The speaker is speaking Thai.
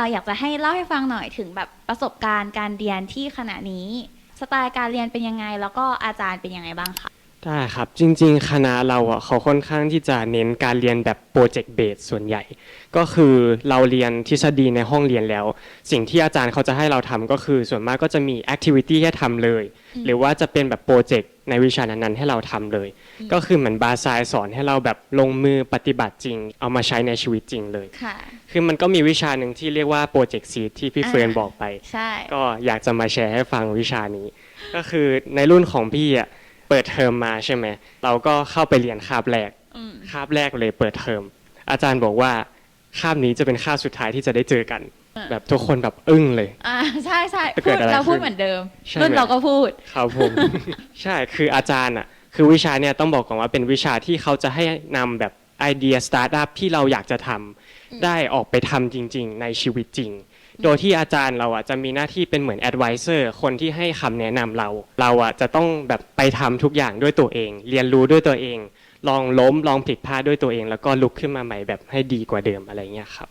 เราอยากจะให้เล่าให้ฟังหน่อยถึงแบบประสบการณ์การเรียนที่ขณะนี้ สไตล์การเรียนเป็นยังไง แล้วก็อาจารย์เป็นยังไงบ้างคะ ได้ครับ จริง ๆ คณะเราอะเขาค่อนข้างที่จะเน้นการเรียนแบบโปรเจกต์เบสส่วนใหญ่ ก็คือเราเรียนทฤษฎีในห้องเรียนแล้ว สิ่งที่อาจารย์เขาจะให้เราทำก็คือส่วนมากก็จะมีแอคทิวิตี้ให้ทำเลย หรือว่าจะเป็นแบบโปรเจกต์ในวิชานั้นๆให้เราทำเลย ก็คือเหมือนบาซายสอนให้เราแบบลงมือปฏิบัติจริง เอามาใช้ในชีวิตจริงเลย ค่ะ คือมันก็มีวิชาหนึ่งที่เรียกว่าโปรเจกต์ซีที่พี่อ่าเฟิร์นบอกไป ใช่ ก็อยากจะมาแชร์ให้ฟังวิชานี้ ก็คือในรุ่นของพี่อะ เปิดเทอมมาใช่ไหมเราก็เข้าไปเรียนคาบแรกอืมคาบแรกเลยเปิดเทอมอาจารย์บอกว่าคาบนี้จะเป็นคาบสุดท้ายที่จะได้เจอกัน แบบทุกคนแบบอึ้งเลย อ่าใช่ใช่จะเกิพูดดอะไรเราพูดขึ้นเหมือนเดิมใช่ไหมรุ่นเราก็พูดครับผมใช่คืออาจารย์อะคือวิชาเนี่ยต้องบอกก่อนว่าเป็นวิชาที่เขาจะให้นำแบบไอเดียสตาร์ทอัพที่เราอยากจะทำได้ออกไปทำจริง ๆ ในชีวิตจริง โดยที่อาจารย์เราอะจะมีหน้าที่เป็นเหมือนแอดไวเซอร์คนที่ให้คำแนะนำเรา เราอะจะต้องแบบไปทำทุกอย่างด้วยตัวเอง เรียนรู้ด้วยตัวเอง ลองล้มลองผิดพลาดด้วยตัวเอง แล้วก็ลุกขึ้นมาใหม่แบบให้ดีกว่าเดิมอะไรเงี้ยครับ